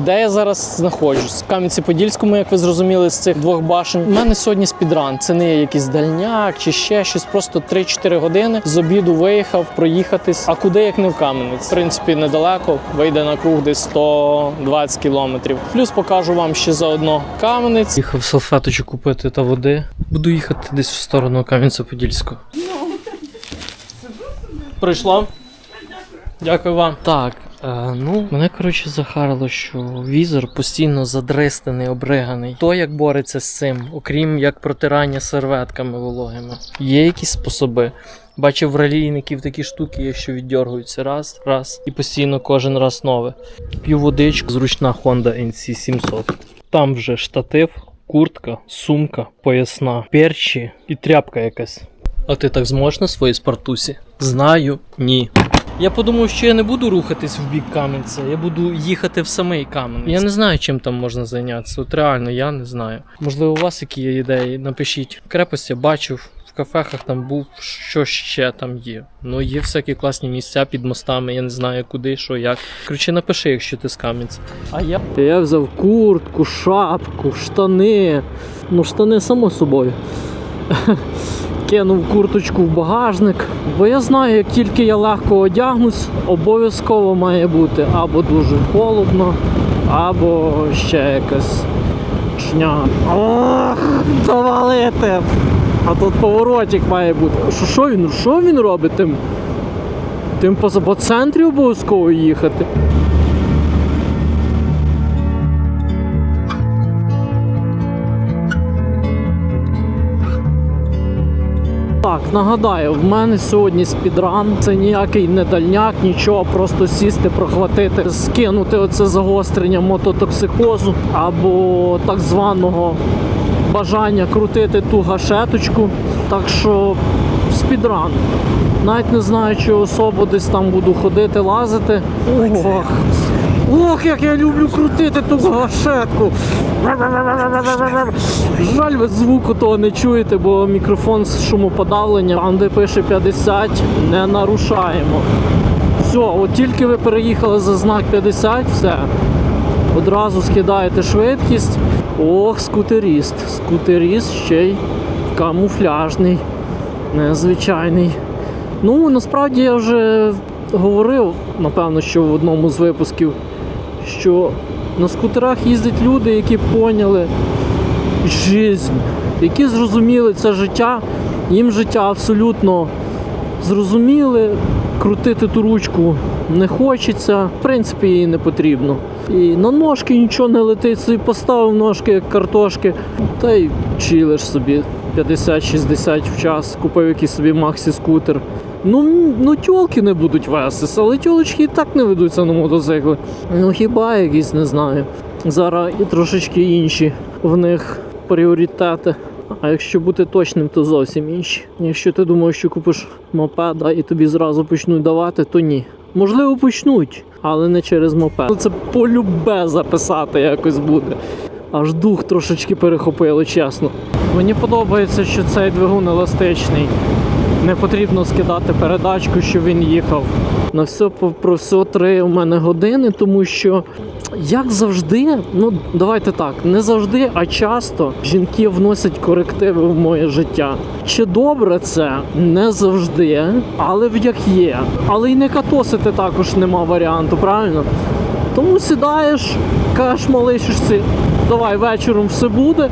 Де я зараз знаходжусь? В Кам'янці-Подільському, як ви зрозуміли, з цих двох башень. У мене сьогодні спідран. Це не якийсь дальняк чи ще щось. Просто 3-4 години з обіду виїхав проїхатись. А куди як не в Кам'янець? В принципі, недалеко. Вийде на круг десь 120 кілометрів. Плюс покажу вам ще заодно Кам'янець. Їхав салфеточок купити та води. Буду їхати десь в сторону Кам'янця-Подільського. Прийшло? Дякую вам. Так, е, ну мене коротше захарило, що візор постійно задристаний, обриганий. Хто як бореться з цим, окрім як протирання серветками вологими. Є якісь способи. Бачив ралійників такі штуки, є, що віддергуються раз, раз, і постійно кожен раз нове. П'ю водичку, зручна Honda NC 700. Там вже штатив, куртка, сумка, поясна, перчі і тряпка якась. А ти так зможеш на своїй спартусі? Знаю, ні. Я подумав, що я не буду рухатись в бік Кам'янця, я буду їхати в самий Кам'янець. Я не знаю, чим там можна зайнятися. От реально, я не знаю. Можливо, у вас які є ідеї? Напишіть. Крепость я бачив, в кафехах там був, що ще там є. Ну, є всякі класні місця під мостами, я не знаю куди, що, як. Коротше, напиши, якщо ти з Кам'янця. А я. Я взяв куртку, шапку, штани. Ну, штани само собою кинув курточку в багажник, бо я знаю, як тільки я легко одягнусь, обов'язково має бути або дуже холодно, або ще якась чня. Ох, довалити! А тут поворотик має бути. Що, що він? Що він робить тим? Тим по центрі обов'язково їхати. Так, нагадаю, в мене сьогодні спідран. Це ніякий не дальняк, нічого, просто сісти, прохватити, скинути оце загострення мототоксикозу або так званого бажання крутити ту гашеточку. Так що спідран. Навіть не знаю, чи особо десь там буду ходити, лазити. Ох, ох, як я люблю крутити ту гашетку. Жаль, ви звуку того не чуєте, бо мікрофон з шумоподавлення, там де пише 50, не нарушаємо. Все, от тільки ви переїхали за знак 50, все. Одразу скидаєте швидкість. Ох, скутеріст. Скутеріст ще й камуфляжний, незвичайний. Ну, насправді я вже говорив, напевно, що в одному з випусків, що на скутерах їздять люди, які поняли життя, які зрозуміли це життя, їм життя абсолютно зрозуміли, крутити ту ручку не хочеться, в принципі, їй не потрібно. І на ножки нічого не летить, собі поставив ножки як картошки, та й чилиш собі 50-60 в час, купив якийсь собі максі скутер. Ну, ну тьолки не будуть вестися, але тьолочки і так не ведуться на мотоцикли. Ну хіба якісь не знаю. Зараз і трошечки інші в них пріоритети. А якщо бути точним, то зовсім інші. Якщо ти думаєш, що купиш мопеда і тобі зразу почнуть давати, то ні. Можливо, почнуть, але не через мопед. Це полюбе записати якось буде. Аж дух трошечки перехопило, чесно. Мені подобається, що цей двигун еластичний. Не потрібно скидати передачку, щоб він їхав. На все про все три у мене години, тому що як завжди, ну давайте так, не завжди, а часто жінки вносять корективи в моє життя. Чи добре це? Не завжди, але як є. Але й не катосити також нема варіанту, правильно? Тому сідаєш, кажеш малишечці, давай вечором все буде.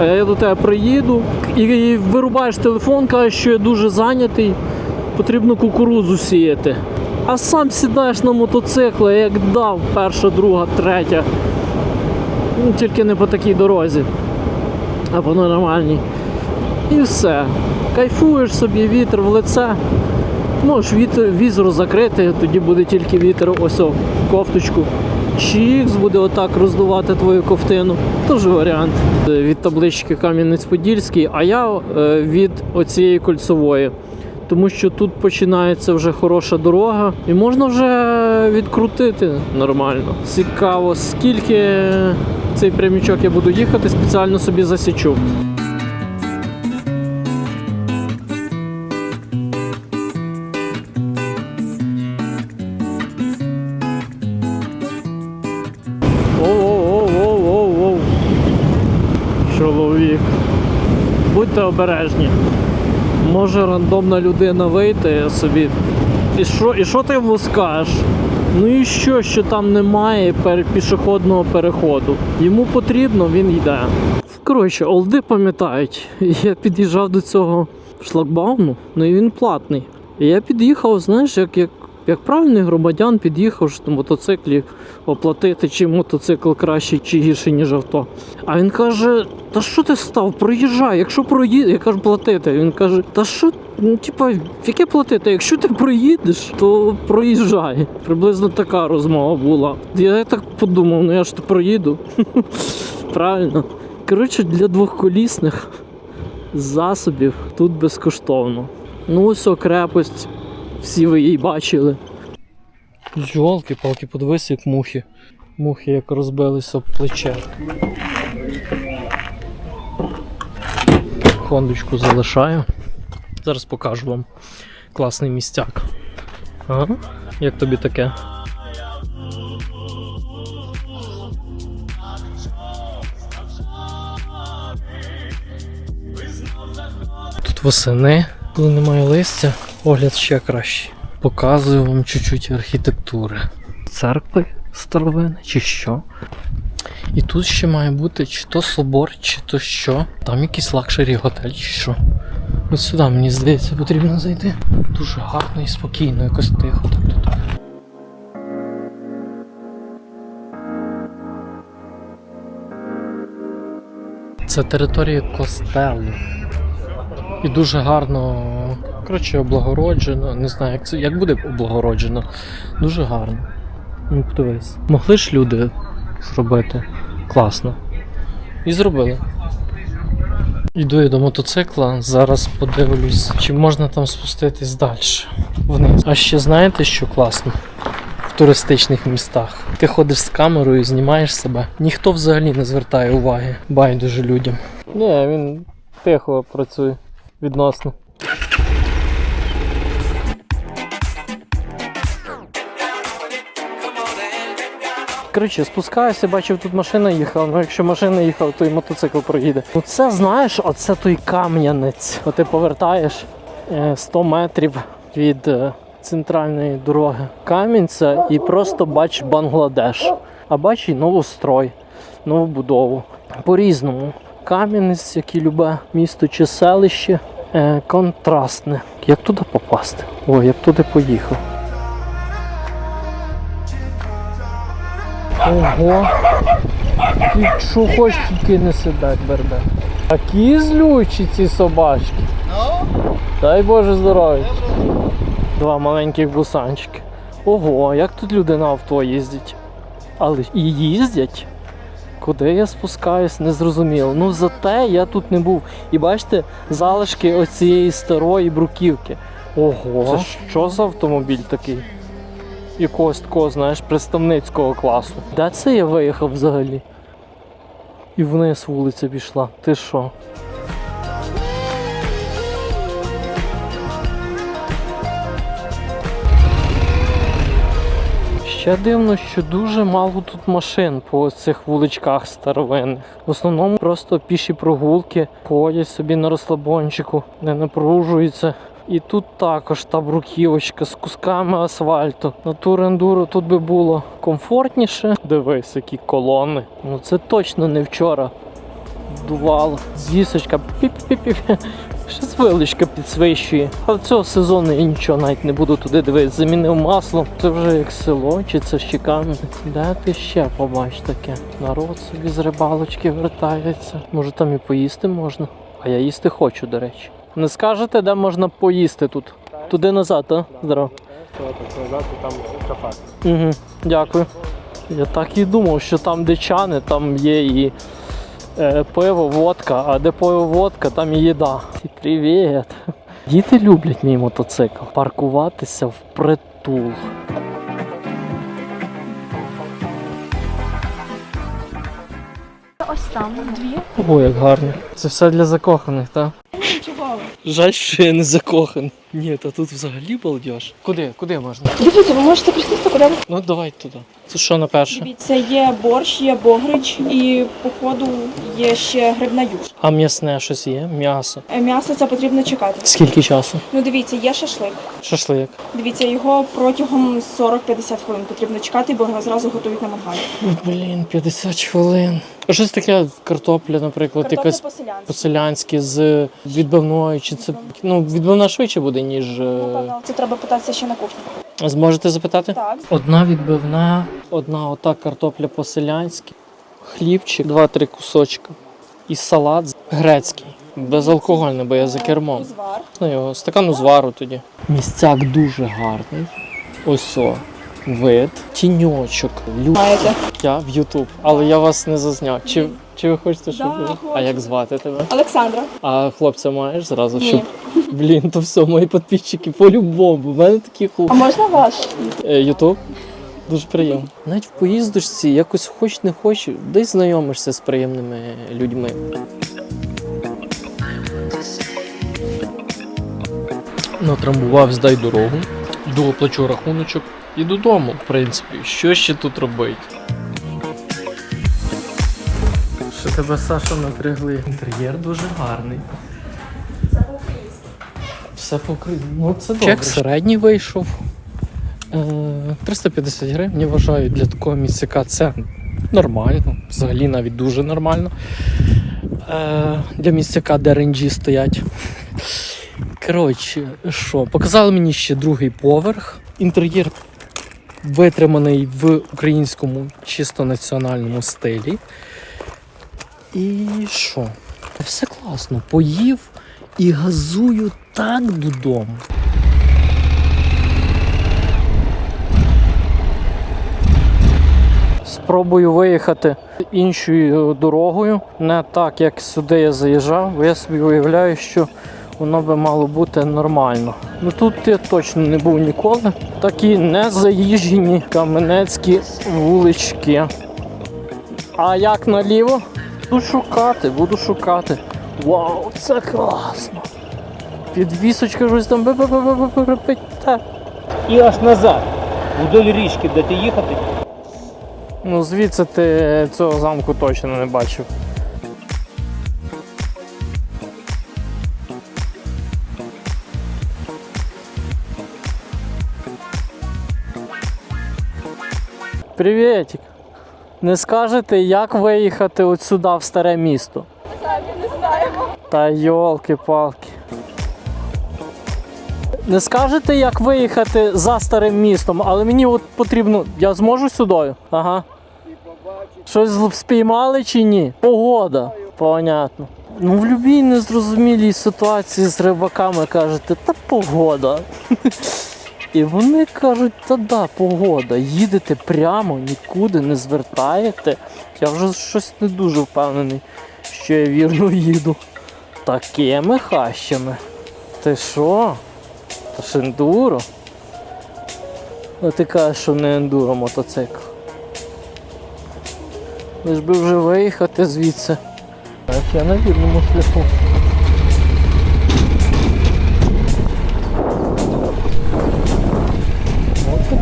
Е, Я до тебе приїду і вирубаєш телефон, кажеш, що я дуже зайнятий, потрібно кукурудзу сіяти. А сам сідаєш на мотоцикл, як дав перша, друга, третя. Ну, тільки не по такій дорозі, а по нормальній. І все. Кайфуєш собі, вітер в лице. Можеш вітер, візор закрити, тоді буде тільки вітер ось о, в кофточку. Чікс буде отак роздувати твою ковтину. Теж варіант. Е, Від таблички Кам'янець-Подільський, а я е, від оцієї кольцевої. Тому що тут починається вже хороша дорога і можна вже відкрутити нормально. Цікаво, скільки цей прямічок я буду їхати, спеціально собі засічу. Будьте обережні. Може рандомна людина вийти собі. І що, і що ти йому скажеш? Ну і що, що там немає пішохідного переходу? Йому потрібно, він йде. Коротше, олди пам'ятають. Я під'їжджав до цього шлагбауну, ну і він платний. І я під'їхав, знаєш, як, як, як правильний громадян під'їхав на мотоциклі оплатити, чи мотоцикл кращий, чи гірший, ніж авто. А він каже: Та що ти став? Проїжджай, якщо проїдеш, я кажу, платити. Він каже, та що, ну типа, яке платити? Якщо ти проїдеш, то проїжджай. Приблизно така розмова була. Я так подумав, ну я ж то проїду. Правильно. Коротше, для двохколісних засобів тут безкоштовно. Ну, ось крепость, всі ви її бачили. Жолки-палки, подивись, як мухи. Мухи як розбилися об плече. Хондочку залишаю. Зараз покажу вам класний містяк. Ага. Як тобі таке? Тут восени, коли немає листя, огляд ще кращий. Показую вам чуть-чуть архітектури. Церкви старовини, чи що. І тут ще має бути чи то собор, чи то що. Там якийсь лакшері готель, чи що. Ось сюди, мені здається, потрібно зайти. Дуже гарно і спокійно, якось тихо так тут. Це територія костелу. І дуже гарно, коротше, облагороджено. Не знаю, як це як буде облагороджено. Дуже гарно. Ну, подивись. Могли ж люди зробити класно. І зробили. Йду я до мотоцикла, зараз подивлюсь, чи можна там спуститись далі вниз. А ще знаєте, що класно? В туристичних містах. Ти ходиш з камерою, знімаєш себе. Ніхто взагалі не звертає уваги. Байдуже людям. Ні, він тихо працює відносно. Коротше, спускаюся, бачив, тут машина їхала. Ну якщо машина їхала, то і мотоцикл проїде. Ну це знаєш, оце той кам'янець. От ти повертаєш е, 100 метрів від е, центральної дороги Кам'янця і просто бачиш Бангладеш. А бачиш новострой, нову будову. По-різному. Кам'янець, як і любе місто чи селище, е, контрастне. Як туди попасти? Ой, я б туди поїхав. Ого. І що хоч тільки не сидать, бербе. Такі злючі ці собачки. Дай Боже здоров'я. Два маленьких бусанчики. Ого, як тут люди на авто їздять? Але і їздять. Куди я спускаюсь, не зрозуміло. Ну зате я тут не був. І бачите, залишки оцієї старої бруківки. Ого, це що за автомобіль такий? Якогось такого, знаєш, представницького класу. Де це я виїхав взагалі? І вниз вулиця пішла. Ти що? Ще дивно, що дуже мало тут машин по цих вуличках старовинних. В основному просто піші прогулки, ходять собі на розслабончику, не напружуються. І тут також та бруківочка з кусками асфальту. На турендуру тут би було комфортніше. Дивись, які колони. Ну це точно не вчора. Дувало. Зісочка піп-піп-піп. Щось виличка підсвищує. А в цього сезону я нічого навіть не буду туди дивитися. Замінив масло. Це вже як село, чи це ще камінь. Де ти ще побачиш таке? Народ собі з рибалочки вертається. Може там і поїсти можна? А я їсти хочу, до речі. Не скажете, де можна поїсти тут? Туди назад, а? Здорово. назад і там кафе. Угу, дякую. Я так і думав, що там, де чани, там є і е, пиво, водка, а де пиво, водка, там і їда. Привіт. Діти люблять мій мотоцикл. Паркуватися впритул. Ось там дві. О, як гарно. Це все для закоханих, так? Жаль, що я не закоханий. Ні, та тут взагалі балдеж. Куди? Куди можна? Дивіться, ви можете присісти куди ви Ну давай туди. Це що на перше? Дивіться, є борщ, є богрич і походу є ще грибна юшка. А м'ясне щось є? М'ясо. Е, М'ясо це потрібно чекати. Скільки часу? Ну дивіться, є шашлик. Шашлик. Дивіться, його протягом 40-50 хвилин потрібно чекати, бо його зразу готують на мангалі. Блін, 50 хвилин. А щось таке картопля, наприклад, Картопля якась по-селянськи. по-селянськи з відбивною, чи це ну відбивна швидше буде, ніж. е, Напевно, це треба питатися ще на кухні. Зможете запитати? Так. Одна відбивна, одна ота картопля по-селянськи, хлібчик, два-три кусочка. І салат грецький. Безалкогольний, бо я за кермом. Узвар. Ну його стакан узвару тоді. Місцяк дуже гарний. Ось о, вид, тіньочок. Лю... Я в Ютуб, але я вас не зазняв. Чи, чи ви хочете, щоб. Да, ви- хочу. А як звати тебе? Олександра. А хлопця маєш зразу, Ні. щоб. Блін, то все, мої підписчики по-любому. У мене такі А можна ваш? Е, Ютуб. Дуже приємно. Навіть в поїздочці якось хоч не хоч, десь знайомишся з приємними людьми. Натрамбував, здай дорогу. Йду оплачу рахуночок і додому, в принципі. Що ще тут робити? Що тебе Саша напрягли? Інтер'єр дуже гарний. Все по Україні. Ну це добре. Чек середній вийшов. Е, 350 гривень, я вважаю, для такого місцяка це нормально. Взагалі навіть дуже нормально. Е, для місцяка, де ренджі стоять. Коротше, що, показали мені ще другий поверх. Інтер'єр витриманий в українському чисто національному стилі. І що? Все класно. Поїв і газую так додому. Спробую виїхати іншою дорогою, не так, як сюди я заїжджав, бо я собі уявляю, що воно би мало бути нормально. Ну тут я точно не був ніколи. Такі незаїжджені каменецькі вулички. А як наліво? Буду шукати, буду шукати. Вау, це класно! Підвісочка щось там бе-бе-бе-бе-бе-бе-бе. І аж назад. Вдоль річки будете їхати. Ну, звідси ти цього замку точно не бачив. Привітик! Не скажете, як виїхати от сюди, в старе місто? Ми самі Не знаємо. Та йолки-палки. Не скажете, як виїхати за старим містом, але мені от потрібно. Я зможу сюди? Ага. Щось спіймали чи ні? Погода. Понятно. Ну, в будь-якій незрозумілій ситуації з рибаками кажете, та погода. І вони кажуть, та да, погода. Їдете прямо, нікуди не звертаєте. Я вже щось не дуже впевнений, що я вірно їду. Такими хащами. Ти що? Та ж ендуро? А ти кажеш, що не ендуро мотоцикл. Лиш би вже виїхати звідси. Так, я на вірному шляху.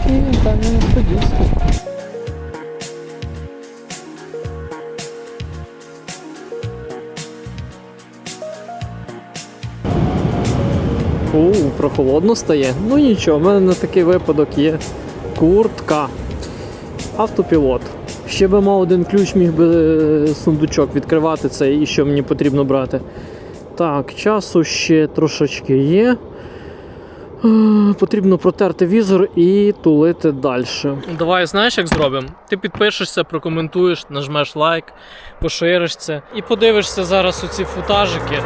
Такий він там і Подільський. У, прохолодно стає. Ну нічого, в мене на такий випадок є куртка. Автопілот. Ще би мав один ключ, міг би е, сундучок відкривати цей і що мені потрібно брати. Так, часу ще трошечки є. Е, Потрібно протерти візор і тулити далі. Давай, знаєш, як зробимо? Ти підпишешся, прокоментуєш, нажмеш лайк, пошириш це і подивишся зараз оці футажики.